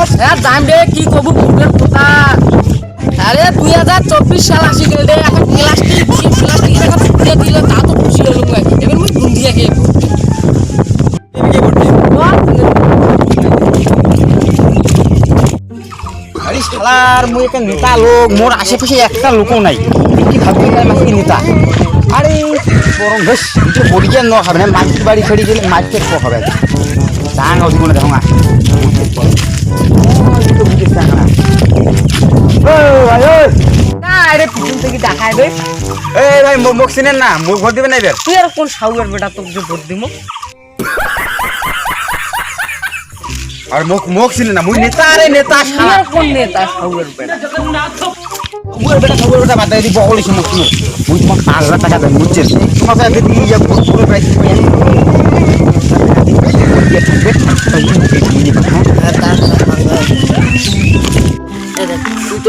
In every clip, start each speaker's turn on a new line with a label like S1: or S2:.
S1: হ্যাঁ রে কি কব কথা। আরে, দুই হাজার চব্বিশ সাল আসি গেল রে এখন প্লাস্টিক প্লাস্টিক এখন ফুটিয়ে দিলে, তা তো খুশি হলো না এবার মুই গুন্দিয়া
S2: নেতা লোক, মোর আশেপাশে একটা লোকও নাই। কি ভাববি তাই মাসি নেতা? আরে বরং বেশ কিছু বড়িয়া ন হবে না, মাটির বাড়ি ছেড়ে গেলে মাটির হবে? চাং অধিক দেখো
S1: থেকে দেখায় রে
S2: এই ভাই মুখ চিনেন না মুখ ভোট দিবেন না এবার
S1: তুই আর কোন সাউয়ের বেটা তোকে যে ভোট দিমু?
S2: আর মুখ মুখ চিনেন না মুই নেতা আরে নেতা শালা।
S1: কোন নেতা সাউয়ের বেটা?
S2: মুই বেটা সবুর বেটা বাদ দিয়ে বকল এসে মুখ শুনো। মুই তোমার পাঁচ হাজার টাকা দেন বুঝছেন তোমার কাছে যদি ইয়া পুরো প্রাইস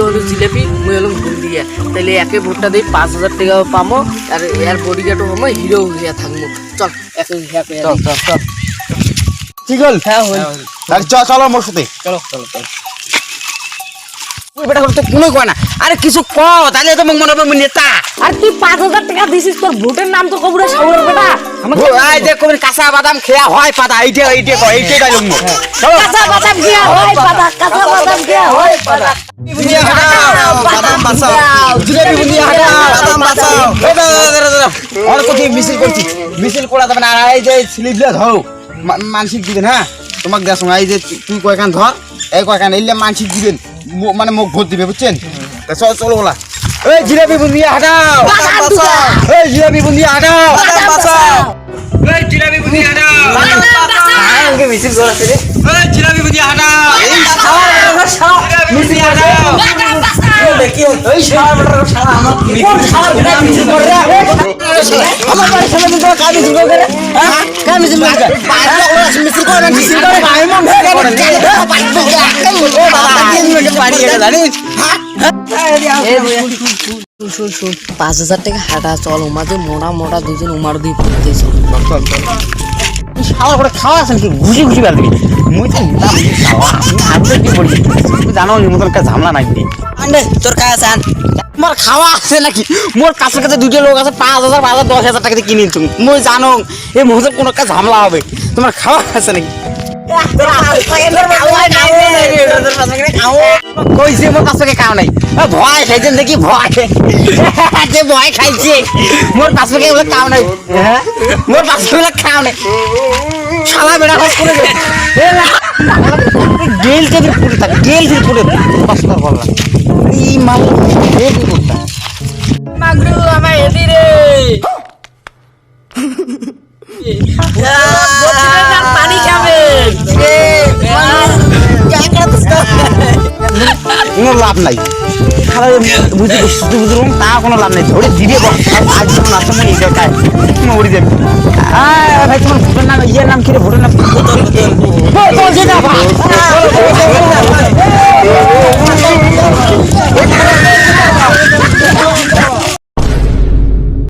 S1: হলো জিলেপি মুই হলাম গুন্দিয়া তাহলে একে ভোটটা দিই পাঁচ হাজার টাকা পামো আর এর বডিগার্ডও হমো হিরো হইয়া থাকব চল একে হিয়া
S2: চল চল চল। ঠিক হল।
S1: হ্যাঁ হইল
S2: তাহলে চল চলো মোর সাথে।
S1: চলো চলো চলো।
S2: বেটা তো কোনো কয় না। আরে কিছু ক তাহলে তো মনে হবে নেতা।
S1: আর তুই পাঁচ হাজার টাকা দিছিস তোর ভোটের নাম তো কবুরে সাউয়ের বেটা।
S2: আই দেখ কোন কাঁচা বাদাম খেয়া হয় পাতা এইটে এইটে কয় এইটে গাইলুম
S1: কাঁচা বাদাম দিয়া হয় পাতা কাঁচা বাদাম দিয়া হয় পাতা।
S2: এই দাঁড়া দাঁড়া দাঁড়া অনেক মিছিল করছি। মিছিল করা যাবে না। এই যে ধরো মানসিক দিবেন হ্যাঁ? তোমাকে দেখো এই যে তুই কয়খান ধর এই কয়খান এলে মানসিক দিবেন মানে মুখ ভোট দিবে বুঝছেন? চল চলো বলা। এই জিলেবি বুনিয়া হাটাও। এই জিলেবি বুনিয়া হাটাও
S1: বাঁচাও।
S2: এই জিলেবি বুনিয়া হাটাও
S1: আমাকে মিছিল করাছে রে
S2: এই জিলেবি বুনিয়া হাটাও এই মিছিল হাটাও
S1: দেখি ওই শালা বেটার শালা আমার কোন শালা বেটা মিছিল করে রে আমার বাড়ির সামনে কিন্তু কাজ মিছিল করে হ্যাঁ কাজ মিছিল করে মিছিল করে মিছিল করে ভাই মন ভেঙে করে ও বাবা তিন মিনিট পারিয়ে গেল জানিস শুন শুন শুন পাঁচ হাজার টাকা হাঁটা চল উমাতে মোটা মোটা দুজন উমার দুই পড়তে চল
S2: শালা করে খাওয়া আছে নাকি ঘুষি ঘুষি বেল দিবি মুই তো নিতাম আমি কি বলি? তুই জানো নি মতন কাছে ঝামলা নাই দি
S1: তোর কাজ আন।
S2: মোর খাওয়া আছে নাকি? মোর কাছে কাছে দুটো লোক আছে পাঁচ হাজার পাঁচ হাজার দশ হাজার টাকা দিয়ে কিনে তুমি মুই জানো এই মুহূর্তে কোনো একটা ঝামলা হবে। তোমার খাওয়া আছে নাকি? কইছে মোর কাছ থেকে নাই। ভয় খাইছেন দেখি ভয় যে ভয় খাইছে মোর কাছ থেকে এগুলো নাই। মোর থেকে এগুলো খাওয়া নাই। শালা বেড়া খস করে গেল ফির পুরে থাক গেল ফির পুরে কষ্ট করলাম এই মাল গেল পুরে
S1: মাগরু আমার এদি রে
S2: কোনো লাভ নাই খালারে বুঝি বুঝতে বুঝলাম তা কোনো লাভ নাই ওরে দিবে আজ যখন আসো মনে এটা কাজ মরে যাবে ভাই তোমার ভোটের নাম ইয়ের নাম কিরে ভোটের নাম